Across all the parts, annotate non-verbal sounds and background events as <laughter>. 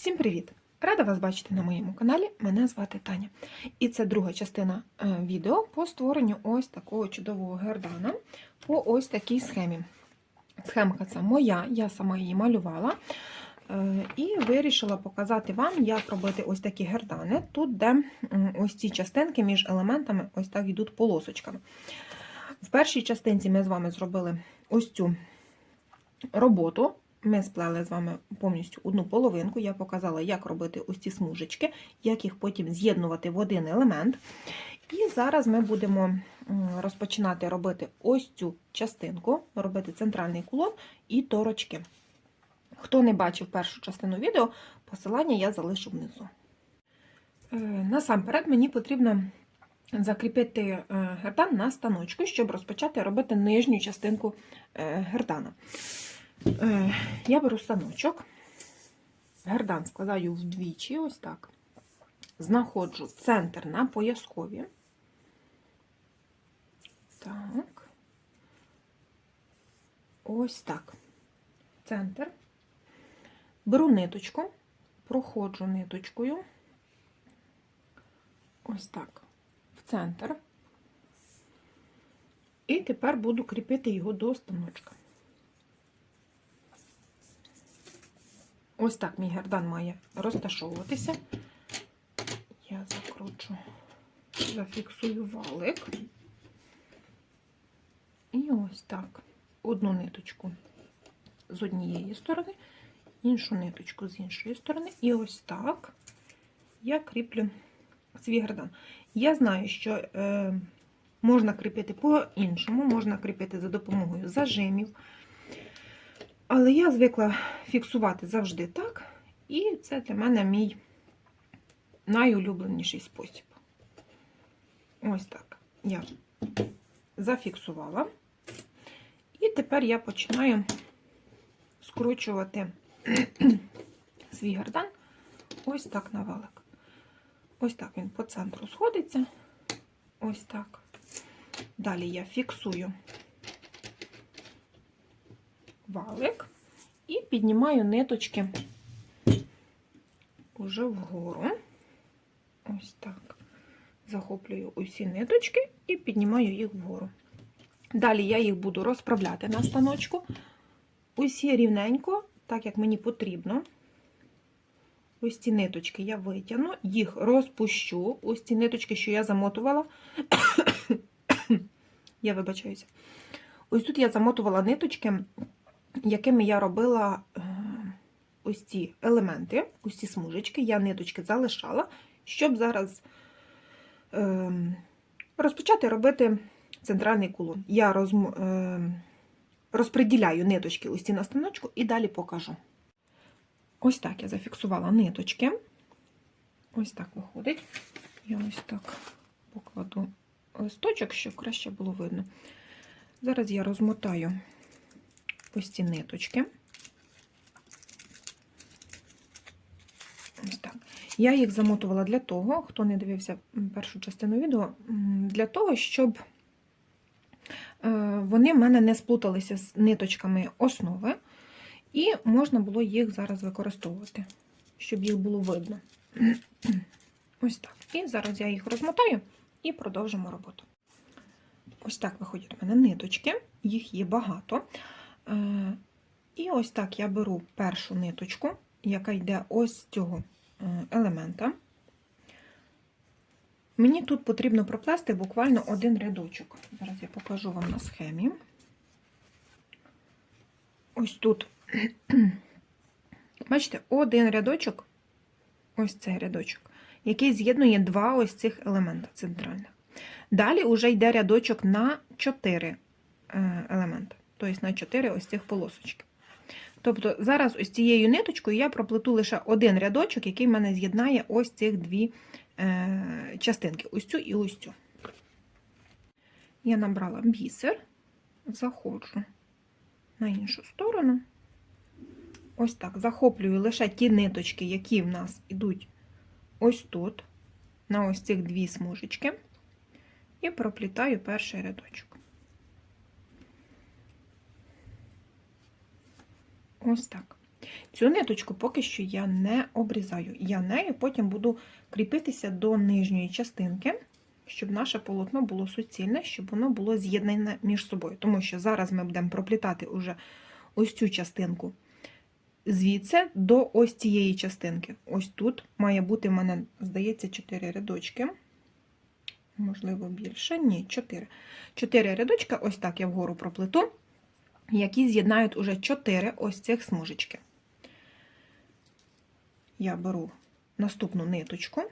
Всім привіт! Рада вас бачити на моєму каналі. Мене звати Таня. І це друга частина е, відео по створенню ось такого чудового гердана по ось такій схемі. Схемка ця моя, я сама її малювала. Е, І вирішила показати вам, як робити ось такі гердани, тут, де ось ці частинки між елементами ось так йдуть полосочками. В першій частинці ми з вами зробили ось цю роботу. Ми сплели з вами повністю одну половинку. Я показала, як робити ось ці смужечки, як їх потім з'єднувати в один елемент. І зараз ми будемо розпочинати робити ось цю частинку, робити центральний кулон і торочки. Хто не бачив першу частину відео, посилання я залишу внизу. Е, Насамперед мені потрібно закріпити е, гердан на станочку, щоб розпочати робити нижню частинку е, гердана. Е, Я беру станочок, гердан складаю вдвічі, ось так. Знаходжу центр на пояскові. Так. Ось так. Центр. Беру ниточку, проходжу ниточкою. Ось так. В центр. І тепер буду кріпити його до станочка. Ось так мій гердан має розташовуватися. Я закручу, зафіксую валик. І ось так. Одну ниточку з однієї сторони, іншу ниточку з іншої сторони. І ось так я кріплю свій гердан. Я знаю, що е, можна кріпити по-іншому, можна кріпити за допомогою зажимів. Але я звикла фіксувати завжди так, і це для мене мій найулюбленіший спосіб. Ось так. Я зафіксувала. І тепер я починаю скручувати <clears throat> свій гардан ось так на валик. Ось так він по центру сходиться. Ось так. Далі я фіксую валик і піднімаю ниточки уже вгору. Ось так. Захоплюю усі ниточки і піднімаю їх вгору. Далі я їх буду розправляти на станочку. Усі рівненько, так як мені потрібно. Ось ці ниточки я витягну, їх розпущу. Ось ці ниточки, що я замотувала. <coughs> я вибачаюся. Ось тут я замотувала ниточки, якими я робила е, ось ці елементи, ось ці смужечки, я ниточки залишала, щоб зараз е, розпочати робити центральний кулон. Я розм, е, розподіляю ниточки ось ці на станочку і далі покажу. Ось так я зафіксувала ниточки. Ось так виходить. Я ось так покладу листочок, щоб краще було видно. Зараз я розмотаю ці ниточки. Ось так. Я їх замотувала для того, хто не дивився першу частину відео, для того, щоб е, вони в мене не сплуталися з ниточками основи, і можна було їх зараз використовувати, щоб їх було видно. <clears throat> Ось так. І зараз я їх розмотаю і продовжимо роботу. Ось так виходять у мене ниточки, їх є багато. Е, І ось так я беру першу ниточку, яка йде ось з цього е, елемента. Мені тут потрібно проплести буквально один рядочок. Зараз я покажу вам на схемі. Ось тут, <clears throat> бачите, один рядочок, ось цей рядочок, який з'єднує два ось цих елемента центральних. Далі вже йде рядочок на 4 елементи, тобто на 4 ось цих полосочки. Тобто зараз ось цією ниточкою я проплету лише один рядочок, який в мене з'єднає ось цих дві е, частинки, ось цю і ось цю. Я набрала бісер, заходжу на іншу сторону. Ось так, захоплюю лише ті ниточки, які в нас йдуть ось тут, на ось цих дві смужечки і проплітаю перший рядочок. Ось так. Цю ниточку поки що я не обрізаю. Я нею потім буду кріпитися до нижньої частинки, щоб наше полотно було суцільне, щоб воно було з'єднане між собою. Тому що зараз ми будемо проплітати уже ось цю частинку звідси до ось цієї частинки. Ось тут має бути в мене, здається, 4 рядочки. Можливо, більше. Ні, 4. 4 рядочка, ось так я вгору проплету, які з'єднають уже 4 ось цих смужечки. Я беру наступну ниточку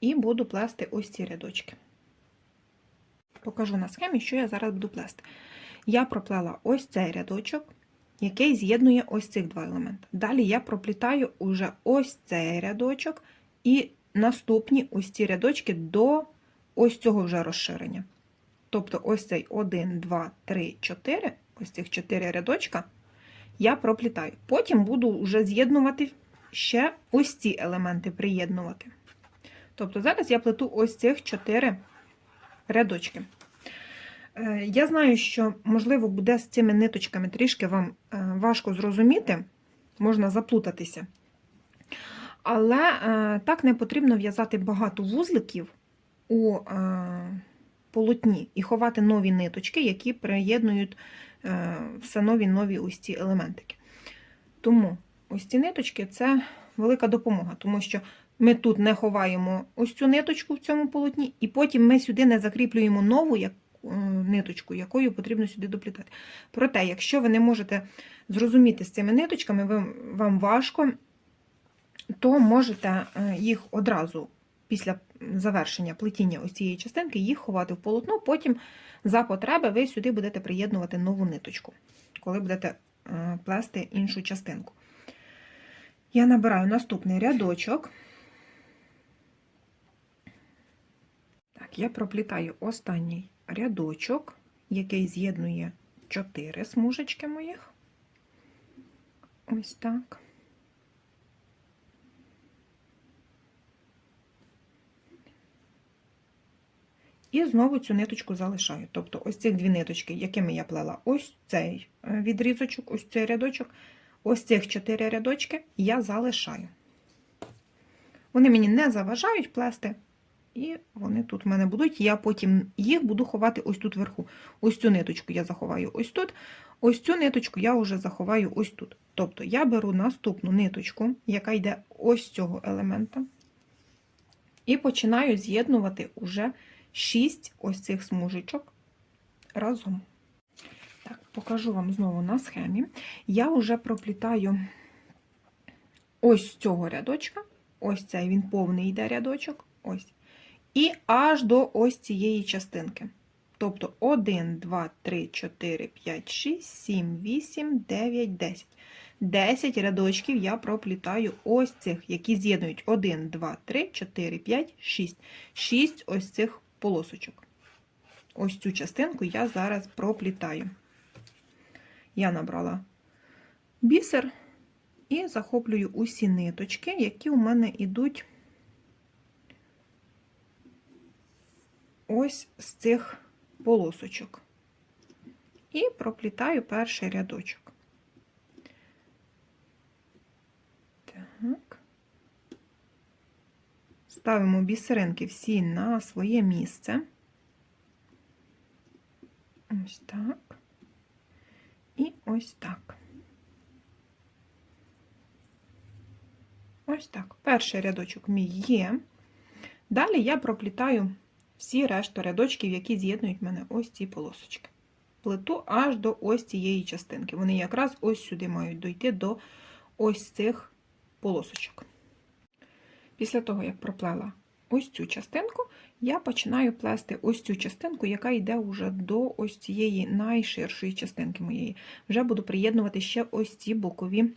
і буду плести ось ці рядочки. Покажу на схемі, що я зараз буду плести. Я проплела ось цей рядочок, який з'єднує ось цих два елементи. Далі я проплітаю уже ось цей рядочок і наступні ось ці рядочки до ось цього вже розширення. Тобто ось цей 1, 2, 3, 4, ось цих 4 рядочка я проплітаю. Потім буду вже з'єднувати ще ось ці елементи приєднувати. Тобто зараз я плету ось цих 4 рядочки. Е, Я знаю, що, можливо, буде з цими ниточками трішки вам е, важко зрозуміти, можна заплутатися. Але е, так не потрібно в'язати багато вузликів у полотні і ховати нові ниточки, які приєднують е, все нові нові ось ці елементики. Тому ось ці ниточки це велика допомога, тому що ми тут не ховаємо ось цю ниточку в цьому полотні, і потім ми сюди не закріплюємо нову е, ниточку, якою потрібно сюди доплітати. Проте, якщо ви не можете зрозуміти з цими ниточками, ви, вам важко, то можете е, їх одразу після завершення плетіння ось цієї частинки їх ховати в полотно, потім за потреби ви сюди будете приєднувати нову ниточку, коли будете е, плести іншу частинку. Я набираю наступний рядочок. Так, я проплітаю останній рядочок, який з'єднує 4 смужечки моїх. Ось так. І знову цю ниточку залишаю. Тобто ось ці дві ниточки, якими я плела, ось цей е, відрізочок, ось цей рядочок, ось цих чотири рядочки я залишаю. Вони мені не заважають плести, і вони тут в мене будуть. Я потім їх буду ховати ось тут вверху. Ось цю ниточку я заховаю ось тут, ось цю ниточку я вже заховаю ось тут. Тобто я беру наступну ниточку, яка йде ось цього елемента, і починаю з'єднувати уже 6 ось цих смужечок разом. Так, покажу вам знову на схемі. Я вже проплітаю ось цього рядочка, ось цей він повний йде рядочок, ось. І аж до ось цієї частинки. Тобто 1, 2, 3, 4, 5, 6, 7, 8, 9, 10. 10 рядочків я проплітаю ось цих, які з'єднують 1, 2, 3, 4, 5, 6. 6 ось цих полосочок. Ось цю частинку я зараз проплітаю. Я набрала бісер і захоплюю усі ниточки, які у мене йдуть ось з цих полосочок. І проплітаю перший рядочок. Так. Ставимо бісеринки всі на своє місце. Ось так. І ось так. Ось так. Перший рядочок мій є. Далі я проплітаю всі решту рядочків, які з'єднують мене ось ці полосочки. Плету аж до ось цієї частинки. Вони якраз ось сюди мають дойти до ось цих полосочок. Після того, як проплела ось цю частинку, я починаю плести ось цю частинку, яка йде вже до ось цієї найширшої частинки моєї. Вже буду приєднувати ще ось ці бокові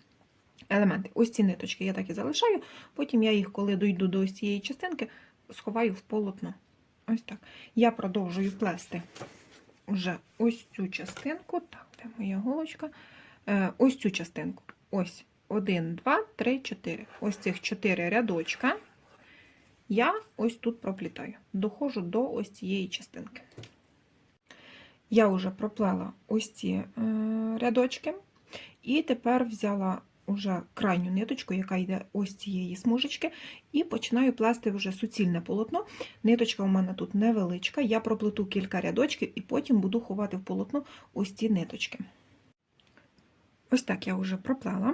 елементи. Ось ці ниточки я так і залишаю, потім я їх, коли дойду до ось цієї частинки, сховаю в полотно. Ось так. Я продовжую плести вже ось цю частинку. Так, де моя голочка? Е, ось цю частинку. Ось 1, 2, 3, 4. Ось цих 4 рядочка я ось тут проплітаю. Доходжу до ось цієї частинки. Я вже проплела ось ці е, рядочки. І тепер взяла уже крайню ниточку, яка йде ось цієї смужечки, і починаю плести вже суцільне полотно. Ниточка у мене тут невеличка, я проплету кілька рядочків і потім буду ховати в полотно ось ці ниточки. Ось так я вже проплела.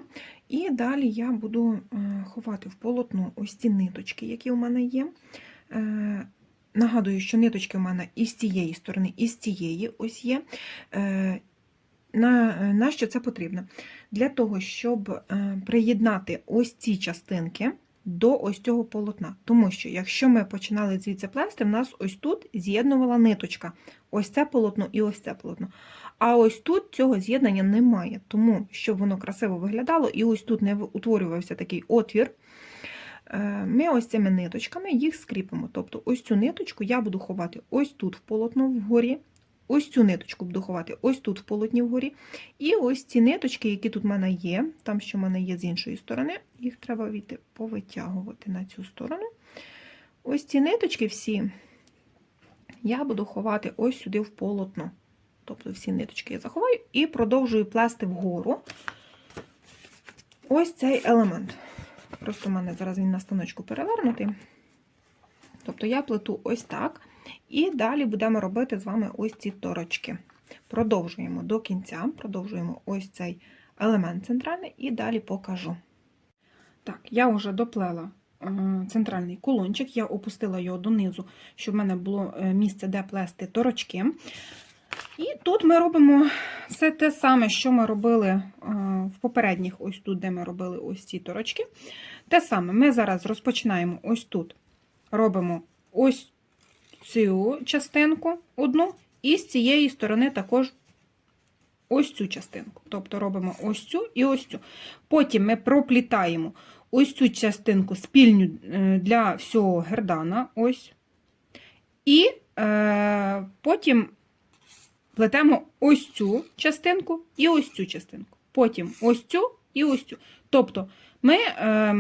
І далі я буду е, ховати в полотно ось ці ниточки, які у мене є. Е, Нагадую, що ниточки у мене і з цієї сторони, і з цієї ось є. Е, На, на що це потрібно? Для того, щоб приєднати ось ці частинки до ось цього полотна. Тому що, якщо ми починали звідси плести, в нас ось тут з'єднувала ниточка. Ось це полотно і ось це полотно. А ось тут цього з'єднання немає. Тому, щоб воно красиво виглядало, і ось тут не утворювався такий отвір. Е, Ми ось цими ниточками їх скріпимо. Тобто ось цю ниточку я буду ховати ось тут в полотно вгорі, ось цю ниточку буду ховати ось тут в полотні вгорі. І ось ці ниточки, які тут в мене є, там, що в мене є з іншої сторони, їх треба війти, повитягувати на цю сторону. Ось ці ниточки всі я буду ховати ось сюди в полотно. Тобто всі ниточки я заховаю і продовжую плести вгору ось цей елемент. Просто в мене зараз він на станочку перевернутий. Тобто я плету ось так. І далі будемо робити з вами ось ці торочки. Продовжуємо до кінця, продовжуємо ось цей елемент центральний і далі покажу. Так, я вже доплела е, центральний кулончик, я опустила його донизу, щоб в мене було е, місце, де плести торочки. І тут ми робимо все те саме, що ми робили е, в попередніх, ось тут, де ми робили ось ці торочки. Те саме, ми зараз розпочинаємо ось тут, робимо ось цю частинку одну, і з цієї сторони також ось цю частинку. Тобто робимо ось цю і ось цю. Потім ми проплітаємо ось цю частинку спільню е, для всього гердана. ось. І е, потім плетемо ось цю частинку і ось цю частинку. Потім ось цю і ось цю. Тобто ми е,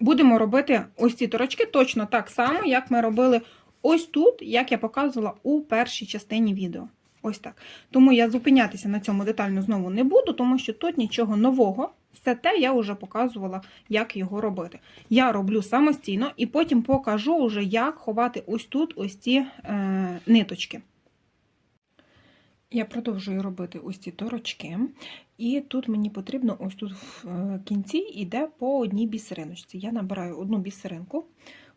будемо робити ось ці торочки точно так само, як ми робили ось тут, як я показувала у першій частині відео. Ось так. Тому я зупинятися на цьому детально знову не буду, тому що тут нічого нового. Все те я вже показувала, як його робити. Я роблю самостійно і потім покажу, вже, як ховати ось тут ось ці е, ниточки. Я продовжую робити ось ці торочки, і тут мені потрібно, ось тут в е, кінці йде по одній бісериночці. Я набираю одну бісеринку,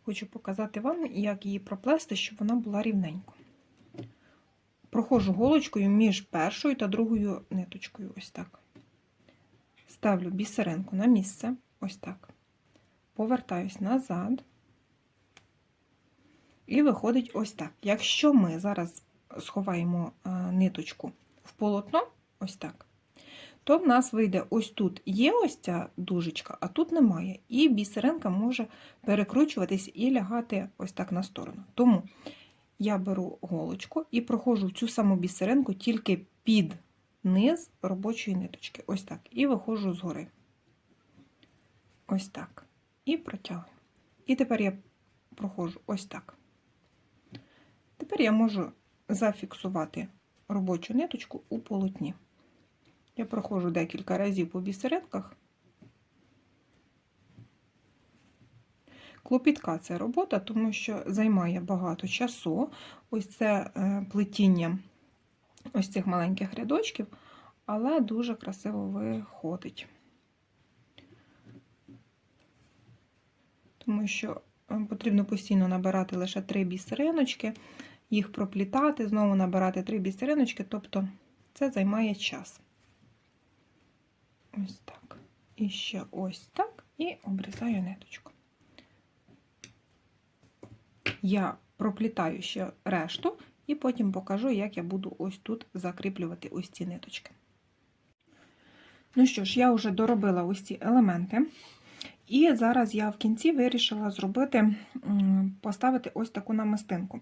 хочу показати вам, як її проплести, щоб вона була рівненько. Проходжу голочкою між першою та другою ниточкою. Ось так. Ставлю бісеринку на місце, ось так. Повертаюсь назад. І виходить ось так. Якщо ми зараз сховаємо ниточку в полотно, ось так, то в нас вийде ось тут є ось ця дужечка, а тут немає. І бісеринка може перекручуватись і лягати ось так на сторону. Тому я беру голочку і проходжу цю саму бісеринку тільки під низ робочої ниточки. Ось так. І виходжу згори. Ось так. І протягую. І тепер я проходжу ось так. Тепер я можу зафіксувати робочу ниточку у полотні. Я проходжу декілька разів по бісеринках. Клопітка це робота, тому що займає багато часу. Ось це е, плетіння ось цих маленьких рядочків, але дуже красиво виходить. Тому що е, потрібно постійно набирати лише три бісериночки, їх проплітати, знову набирати три бісериночки, тобто це займає час. Ось так. І ще ось так, і обрізаю ниточку. Я проплітаю ще решту, і потім покажу, як я буду ось тут закріплювати ось ці ниточки. Ну що ж, я вже доробила ось ці елементи. І зараз я в кінці вирішила зробити, поставити ось таку намистинку.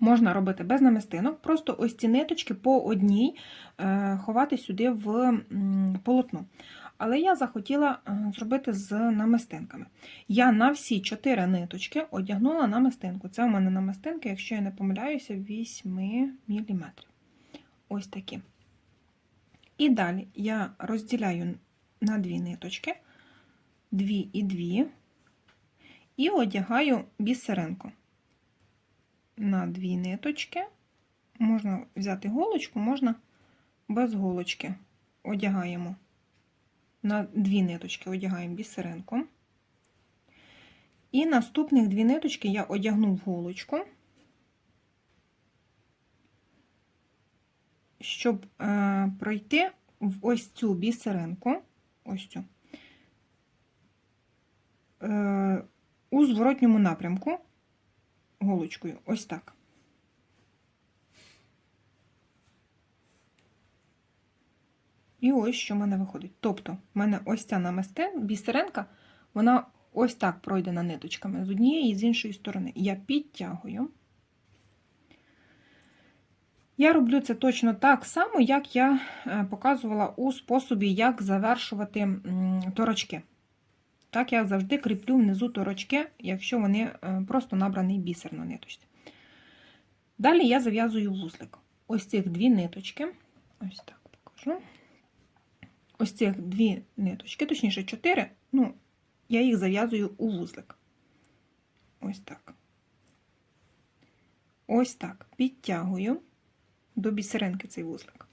Можна робити без намистинок, просто ось ці ниточки по одній е, ховати сюди в полотно. Але я захотіла е, зробити з намистинками. Я на всі 4 ниточки одягнула намистинку. Це у мене намистинки, якщо я не помиляюся, 8 мм. Ось такі. І далі я розділяю на дві ниточки, дві і дві, і одягаю бісеринку на дві ниточки. Можна взяти голочку, можна без голочки. Одягаємо на дві ниточки, одягаємо бісеринку. І наступних дві ниточки я одягну в голочку, щоб е, пройти в ось цю бісеринку, ось цю, е, у зворотньому напрямку голочкою, ось так. І ось що в мене виходить. Тобто, в мене ось ця намистин, бісеринка, вона ось так пройдена ниточками з однієї і з іншої сторони. Я підтягую. Я роблю це точно так само, як я е, показувала у способі, як завершувати торочки. Так, я завжди кріплю внизу торочки, якщо вони е, просто набраний бісер на ниточці. Далі я зав'язую вузлик. Ось цих дві ниточки. Ось так покажу. Ось цих дві ниточки, точніше, чотири, ну, я їх зав'язую у вузлик. Ось так. Ось так. Підтягую до бісеринки цей вузлик.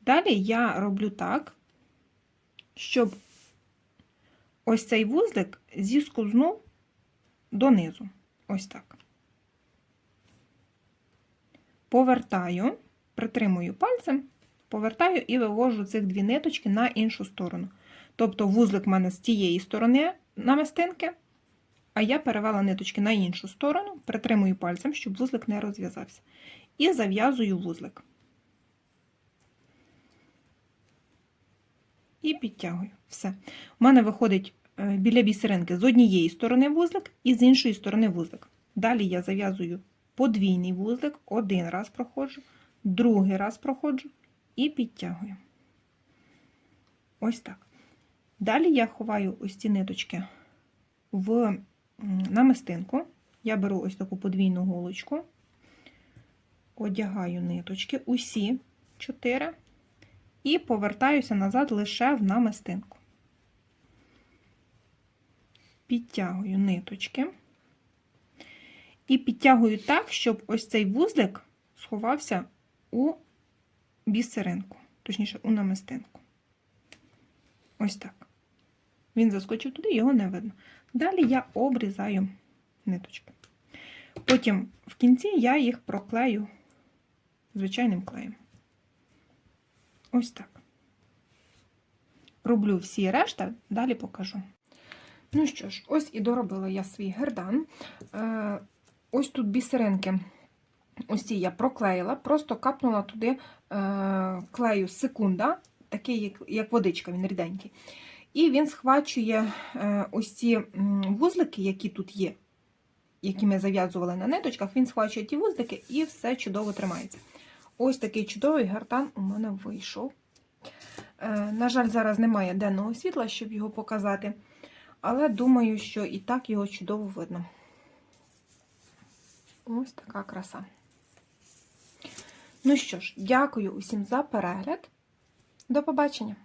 Далі я роблю так, щоб ось цей вузлик зіскознув донизу. Ось так. Повертаю, притримую пальцем, повертаю і вивожу цих дві ниточки на іншу сторону. Тобто вузлик в мене з тієї сторони намистинки, а я перевела ниточки на іншу сторону, притримую пальцем, щоб вузлик не розв'язався. І зав'язую вузлик. І підтягую. Все. У мене виходить е, біля бісеринки з однієї сторони вузлик і з іншої сторони вузлик. Далі я зав'язую подвійний вузлик, один раз проходжу, другий раз проходжу і підтягую. Ось так. Далі я ховаю ось ці ниточки в намистинку. Я беру ось таку подвійну голочку, одягаю ниточки, усі чотири, і повертаюся назад лише в намистинку. Підтягую ниточки. І підтягую так, щоб ось цей вузлик сховався у бісеринку, точніше, у намистинку. Ось так. Він заскочив туди, його не видно. Далі я обрізаю ниточки. Потім в кінці я їх проклею звичайним клеєм. Ось так. Роблю всі решта, далі покажу. Ну що ж, ось і доробила я свій гердан. Е, Ось тут бісеринки. Ось ці я проклеїла, просто капнула туди е, клею секунда, такий, як, водичка, він ріденький. І він схвачує е, ось ці вузлики, які тут є, які ми зав'язували на ниточках, він схвачує ті вузлики і все чудово тримається. Ось такий чудовий гартан у мене вийшов. Е, на жаль, зараз немає денного світла, щоб його показати, але думаю, що і так його чудово видно. Ось така краса. Ну що ж, дякую усім за перегляд. До побачення!